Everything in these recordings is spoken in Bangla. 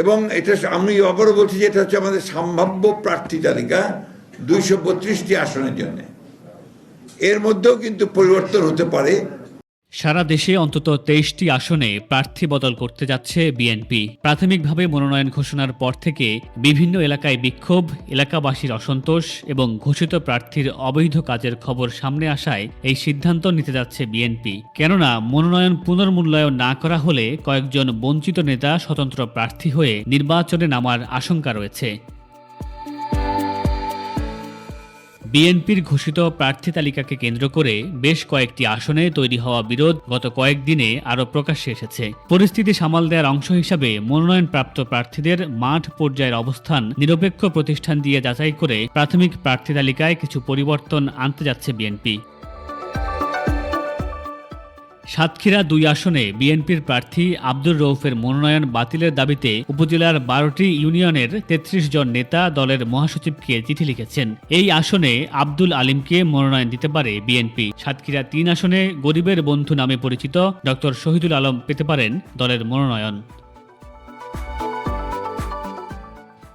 এবং এটা আমি আবারও বলছি যে এটা হচ্ছে আমাদের সম্ভাব্য প্রার্থী তালিকা দুইশো বত্রিশটি আসনের জন্য। এর মধ্যেও কিন্তু পরিবর্তন হতে পারে। সারা দেশে অন্তত তেইশটি আসনে প্রার্থী বদল করতে যাচ্ছে বিএনপি। প্রাথমিকভাবে মনোনয়ন ঘোষণার পর থেকে বিভিন্ন এলাকায় বিক্ষোভ, এলাকাবাসীর অসন্তোষ এবং ঘোষিত প্রার্থীর অবৈধ কাজের খবর সামনে আসায় এই সিদ্ধান্ত নিতে যাচ্ছে বিএনপি। কেননা, মনোনয়ন পুনর্মূল্যায়ন না করা হলে কয়েকজন বঞ্চিত নেতা স্বতন্ত্র প্রার্থী হয়ে নির্বাচনে নামার আশঙ্কা রয়েছে। বিএনপির ঘোষিত প্রার্থী তালিকাকে কেন্দ্র করে বেশ কয়েকটি আসনে তৈরি হওয়া বিরোধ গত কয়েকদিনে আরও প্রকাশ্যে এসেছে। পরিস্থিতি সামাল দেওয়ার অংশ হিসাবে মনোনয়নপ্রাপ্ত প্রার্থীদের মাঠ পর্যায়ের অবস্থান নিরপেক্ষ প্রতিষ্ঠান দিয়ে যাচাই করে প্রাথমিক প্রার্থী তালিকায় কিছু পরিবর্তন আনতে যাচ্ছে বিএনপি। সাতক্ষীরা দুই আসনে বিএনপির প্রার্থী আব্দুর রৌফের মনোনয়ন বাতিলের দাবিতে উপজেলার বারোটি ইউনিয়নের তেত্রিশ জন নেতা দলের মহাসচিবকে চিঠি লিখেছেন। এই আসনে আব্দুল আলিমকে মনোনয়ন দিতে পারে বিএনপি। সাতক্ষীরা তিন আসনে গরিবের বন্ধু নামে পরিচিত ডক্টর শহীদুল আলম পেতে পারেন দলের মনোনয়ন।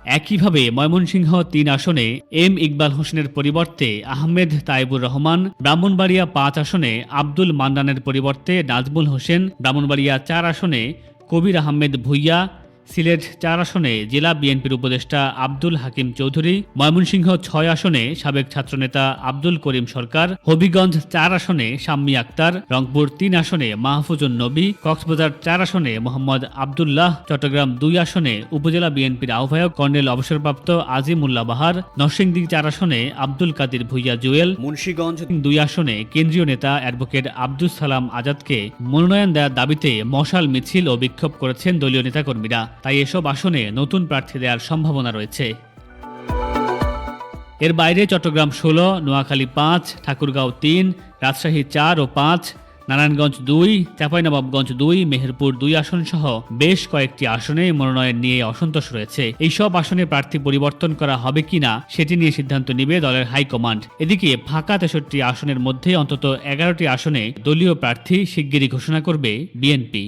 একইভাবে ময়মনসিংহ তিন আসনে এম ইকবাল হোসেনের পরিবর্তে আহমেদ তাইবুর রহমান, ব্রাহ্মণবাড়িয়া পাঁচ আসনে আব্দুল মান্নানের পরিবর্তে নাজমুল হোসেন, ব্রাহ্মণবাড়িয়া চার আসনে কবির আহমেদ ভুইয়া সিলেট চার আসনে জেলা বিএনপির উপদেষ্টা আব্দুল হাকিম চৌধুরী ময়মনসিংহ ছয় আসনে সাবেক ছাত্রনেতা আব্দুল করিম সরকার হবিগঞ্জ চার আসনে শাম্মী আক্তার রংপুর তিন আসনে মাহফুজুন নবী কক্সবাজার চার আসনে মোহাম্মদ আবদুল্লাহ চট্টগ্রাম দুই আসনে উপজেলা বিএনপির আহ্বায়ক কর্নেল অবসরপ্রাপ্ত আজিমুল্লাহ বাহার নরসিংদী চার আসনে আব্দুল কাদির ভুইয়া জুয়েল মুন্সীগঞ্জ দুই আসনে কেন্দ্রীয় নেতা অ্যাডভোকেট আব্দুল সালাম আজাদকে মনোনয়ন দেওয়ার দাবিতে মশাল মিছিল ও বিক্ষোভ করেছেন দলীয় নেতাকর্মীরা। তাই এসব আসনে নতুন প্রার্থী দেওয়ার সম্ভাবনা রয়েছে। এর বাইরে চট্টগ্রাম ষোলো, নোয়াখালী পাঁচ, ঠাকুরগাঁও তিন, রাজশাহী চার ও পাঁচ, নারায়ণগঞ্জ দুই, চাঁপাইনবাবগঞ্জ দুই, মেহেরপুর দুই আসন সহ বেশ কয়েকটি আসনে মনোনয়ন নিয়ে অসন্তোষ রয়েছে। এইসব আসনে প্রার্থী পরিবর্তন করা হবে কিনা সেটি নিয়ে সিদ্ধান্ত নিবে দলের হাইকমান্ড। এদিকে ফাঁকা তেষট্টি আসনের মধ্যে অন্তত এগারোটি আসনে দলীয় প্রার্থী শিগগিরই ঘোষণা করবে বিএনপি।